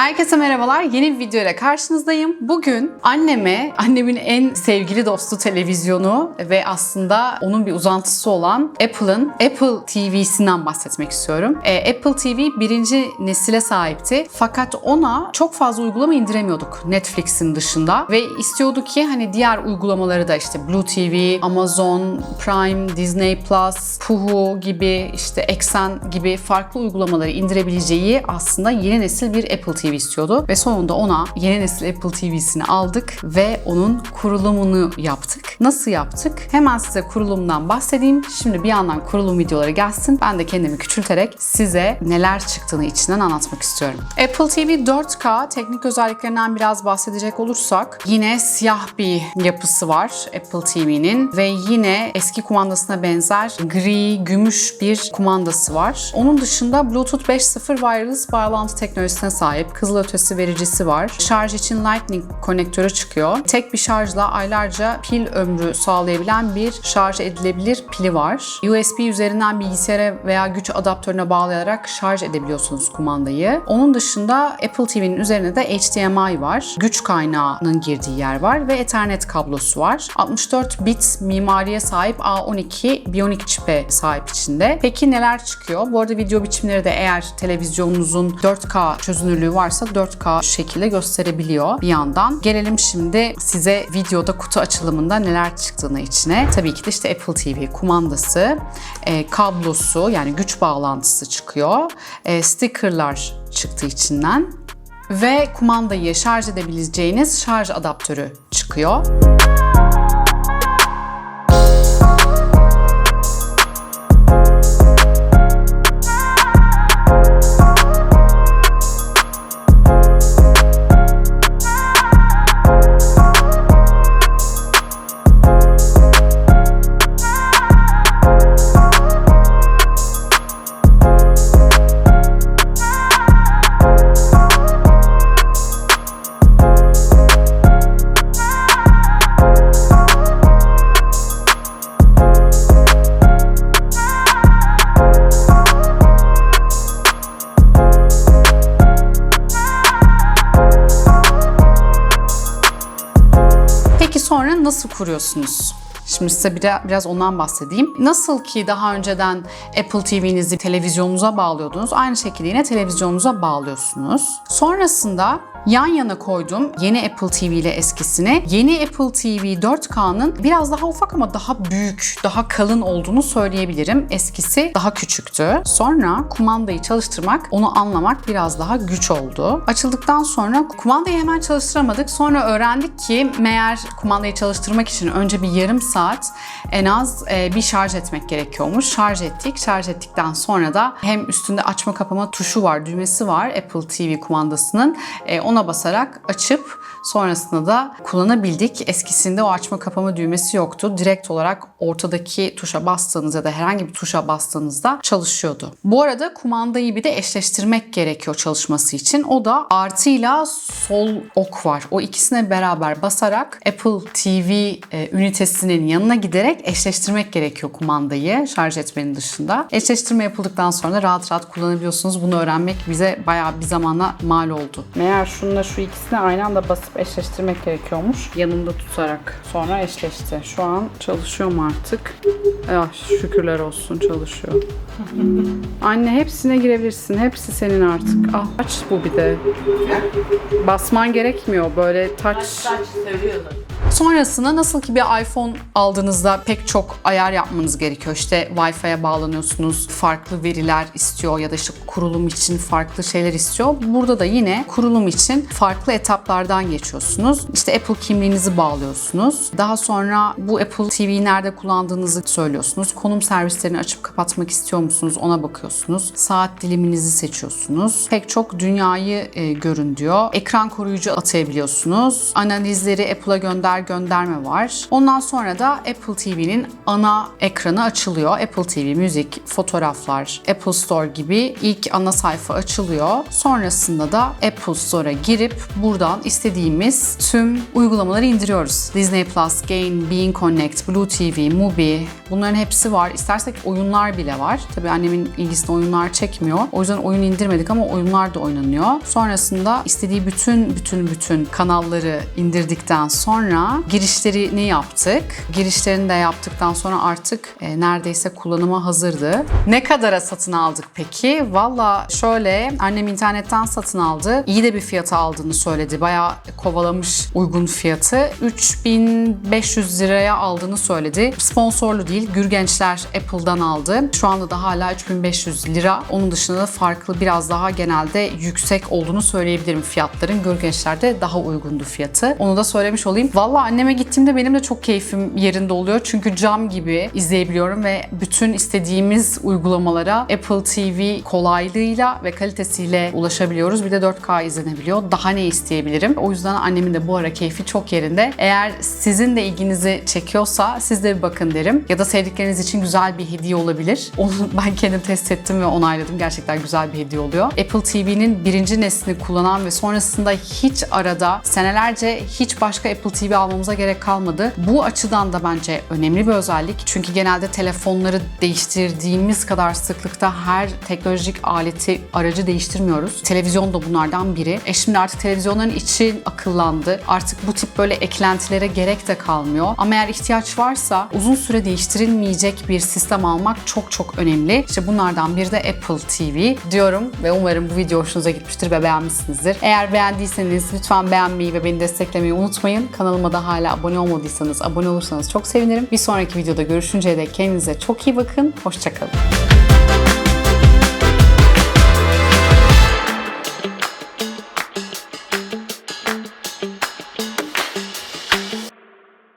Herkese merhabalar. Yeni bir video ile karşınızdayım. Bugün anneme, annemin en sevgili dostu televizyonu ve aslında onun bir uzantısı olan Apple'ın Apple TV'sinden bahsetmek istiyorum. Ee, Apple TV birinci nesile sahipti. Fakat ona çok fazla uygulama indiremiyorduk Netflix'in dışında ve istiyorduk ki hani diğer uygulamaları da işte Blue TV, Amazon Prime, Disney Plus, Puhu gibi işte Exxen gibi farklı uygulamaları indirebileceği aslında yeni nesil bir Apple TV istiyordu ve sonunda ona yeni nesil Apple TV'sini aldık ve onun kurulumunu yaptık. Nasıl yaptık? Hemen size kurulumdan bahsedeyim. Şimdi bir yandan kurulum videoları gelsin. Ben de kendimi küçülterek size neler çıktığını içinden anlatmak istiyorum. Apple TV 4K teknik özelliklerinden biraz bahsedecek olursak yine siyah bir yapısı var Apple TV'nin ve yine eski kumandasına benzer gri, gümüş bir kumandası var. Onun dışında Bluetooth 5.0 wireless bağlantı teknolojisine sahip. Kızılötesi vericisi var. Şarj için Lightning konektörü çıkıyor. Tek bir şarjla aylarca pil ömrü sağlayabilen bir şarj edilebilir pili var. USB üzerinden bilgisayara veya güç adaptörüne bağlayarak şarj edebiliyorsunuz kumandayı. Onun dışında Apple TV'nin üzerine de HDMI var. Güç kaynağının girdiği yer var ve Ethernet kablosu var. 64 bit mimariye sahip A12 Bionic çipe sahip içinde. Peki neler çıkıyor? Bu arada video biçimleri de eğer televizyonunuzun 4K çözünürlüğü varsa 4K şekilde gösterebiliyor bir yandan. Gelelim şimdi size videoda kutu açılımında neler çıktığını içine. Tabii ki de işte Apple TV kumandası, e, kablosu yani güç bağlantısı çıkıyor. E, stickerlar çıktı içinden ve kumandayı şarj edebileceğiniz şarj adaptörü çıkıyor. Peki sonra nasıl kuruyorsunuz? Şimdi size biraz, ondan bahsedeyim. Nasıl ki daha önceden Apple TV'nizi televizyonunuza bağlıyordunuz, aynı şekilde yine televizyonunuza bağlıyorsunuz. Sonrasında yan yana koydum yeni Apple TV ile eskisini. Yeni Apple TV 4K'nın biraz daha ufak ama daha büyük, daha kalın olduğunu söyleyebilirim. Eskisi daha küçüktü. Sonra kumandayı çalıştırmak, onu anlamak biraz daha güç oldu. Açıldıktan sonra kumandayı hemen çalıştıramadık. Sonra öğrendik ki meğer kumandayı çalıştırmak için önce bir yarım saat en az e, bir şarj etmek gerekiyormuş. Şarj ettik. Şarj ettikten sonra da hem üstünde açma kapama tuşu var, düğmesi var Apple TV kumandasının. E, ona basarak açıp sonrasında da kullanabildik. Eskisinde o açma kapama düğmesi yoktu. Direkt olarak ortadaki tuşa bastığınızda ya da herhangi bir tuşa bastığınızda çalışıyordu. Bu arada kumandayı bir de eşleştirmek gerekiyor çalışması için. O da artıyla sol ok var. O ikisine beraber basarak Apple TV e, ünitesinin yanına giderek eşleştirmek gerekiyor kumandayı şarj etmenin dışında. Eşleştirme yapıldıktan sonra rahat rahat kullanabiliyorsunuz. Bunu öğrenmek bize bayağı bir zamana mal oldu. Meğer şununla şu ikisini aynı anda basıp eşleştirmek gerekiyormuş. Yanında tutarak. Sonra eşleşti. Şu an çalışıyor mu artık? Ah şükürler olsun çalışıyor. Anne hepsine girebilirsin. Hepsi senin artık. Al aç bu bir de. Basman gerekmiyor. Böyle touch. Sonrasında nasıl ki bir iPhone aldığınızda pek çok ayar yapmanız gerekiyor. İşte Wi-Fi'ye bağlanıyorsunuz, farklı veriler istiyor ya da işte kurulum için farklı şeyler istiyor. Burada da yine kurulum için farklı etaplardan geçiyorsunuz. İşte Apple kimliğinizi bağlıyorsunuz. Daha sonra bu Apple TV'yi nerede kullandığınızı söylüyorsunuz. Konum servislerini açıp kapatmak istiyor musunuz ona bakıyorsunuz. Saat diliminizi seçiyorsunuz. Pek çok dünyayı e, görün diyor. Ekran koruyucu atayabiliyorsunuz. Analizleri Apple'a gönder gönderme var. Ondan sonra da Apple TV'nin ana ekranı açılıyor. Apple TV müzik, fotoğraflar, Apple Store gibi ilk ana sayfa açılıyor. Sonrasında da Apple Store'a girip buradan istediğimiz tüm uygulamaları indiriyoruz. Disney Plus, Gain, Being Connect, Blue TV, Mubi bunların hepsi var. İstersek oyunlar bile var. Tabii annemin ilgisinde oyunlar çekmiyor. O yüzden oyun indirmedik ama oyunlar da oynanıyor. Sonrasında istediği bütün bütün bütün kanalları indirdikten sonra girişlerini yaptık. Girişlerini de yaptıktan sonra artık e, neredeyse kullanıma hazırdı. Ne kadara satın aldık peki? Valla şöyle annem internetten satın aldı. İyi de bir fiyata aldığını söyledi. Bayağı kovalamış uygun fiyatı. 3500 liraya aldığını söyledi. Sponsorlu değil. Gürgençler Apple'dan aldı. Şu anda da hala 3500 lira. Onun dışında da farklı biraz daha genelde yüksek olduğunu söyleyebilirim fiyatların. Gürgençlerde daha uygundu fiyatı. Onu da söylemiş olayım. Valla anneme gittiğimde benim de çok keyfim yerinde oluyor. Çünkü cam gibi izleyebiliyorum ve bütün istediğimiz uygulamalara Apple TV kolaylığıyla ve kalitesiyle ulaşabiliyoruz. Bir de 4K izlenebiliyor. Daha ne isteyebilirim? O yüzden annemin de bu ara keyfi çok yerinde. Eğer sizin de ilginizi çekiyorsa siz de bir bakın derim. Ya da sevdikleriniz için güzel bir hediye olabilir. Onu ben kendim test ettim ve onayladım. Gerçekten güzel bir hediye oluyor. Apple TV'nin birinci neslini kullanan ve sonrasında hiç arada senelerce hiç başka Apple TV almamıza gerek kalmadı. Bu açıdan da bence önemli bir özellik. Çünkü genelde telefonları değiştirdiğimiz kadar sıklıkta her teknolojik aleti, aracı değiştirmiyoruz. Televizyon da bunlardan biri. E şimdi artık televizyonların içi akıllandı. Artık bu tip böyle eklentilere gerek de kalmıyor. Ama eğer ihtiyaç varsa uzun süre değiştirilmeyecek bir sistem almak çok çok önemli. İşte bunlardan biri de Apple TV diyorum ve umarım bu video hoşunuza gitmiştir ve beğenmişsinizdir. Eğer beğendiyseniz lütfen beğenmeyi ve beni desteklemeyi unutmayın. Kanalıma da hala abone olmadıysanız abone olursanız çok sevinirim. Bir sonraki videoda görüşünceye dek kendinize çok iyi bakın. Hoşçakalın.